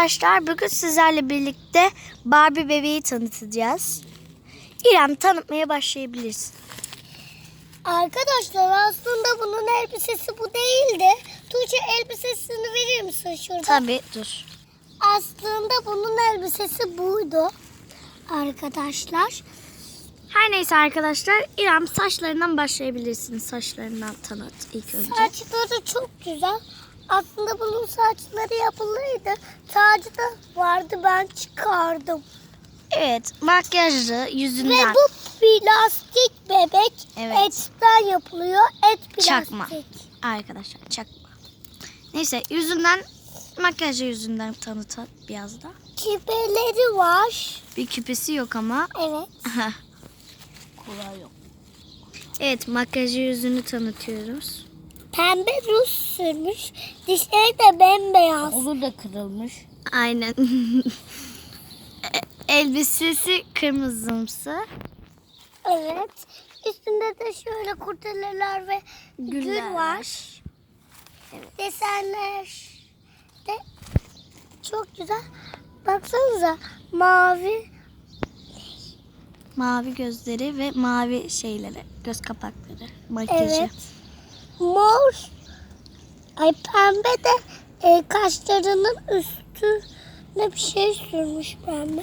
Arkadaşlar bugün sizlerle birlikte Barbie bebeği tanıtacağız. İrem tanıtmaya başlayabilirsin. Arkadaşlar aslında bunun elbisesi bu değildi. Tuğçe elbisesini verir misin şurada? Tabii dur. Aslında bunun elbisesi buydu. Arkadaşlar. Her neyse arkadaşlar İrem saçlarından başlayabilirsin. Saçlarından tanıt ilk önce. Saçları çok güzel. Aslında bunun saçları yapılıydı. Tacı da vardı ben çıkardım. Evet makyajlı Ve yüzünden bu plastik bebek Evet. etten yapılıyor. Et plastik. Çakma. arkadaşlar çakma. Neyse yüzünden makyajlı yüzünden tanıt biraz da. Küpeleri var. Bir küpesi yok ama. Evet. Kolay yok. Evet makyajlı yüzünü tanıtıyoruz. Pembe ruj sürmüş. Dişleri de bembeyaz. Kolu da kırılmış. Aynen. Elbisesi kırmızımsı. Evet. Üstünde de şöyle kurdeleler ve Güller gül var. Desenler de çok güzel. Baksanıza mavi. Mavi gözleri ve mavi şeyleri. Göz kapakları. Makyajı. Evet. Mor. Ay pembe de e, kaşlarının üstüne bir şey sürmüş pembe.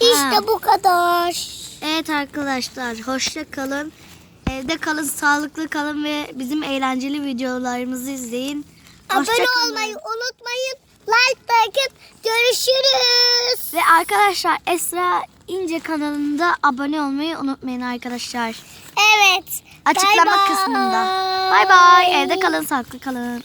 İşte Ha. bu kadar. Evet arkadaşlar hoşça kalın. Evde kalın, sağlıklı kalın ve bizim eğlenceli videolarımızı izleyin. Hoşça Abone kalın. olmayı unutmayın. Like bırakın. Görüşürüz. Ve arkadaşlar Esra İnce kanalında abone olmayı unutmayın arkadaşlar. Evet. Açıklama Bye bye. kısmında. Bay bay. Evde kalın, sağlıklı kalın.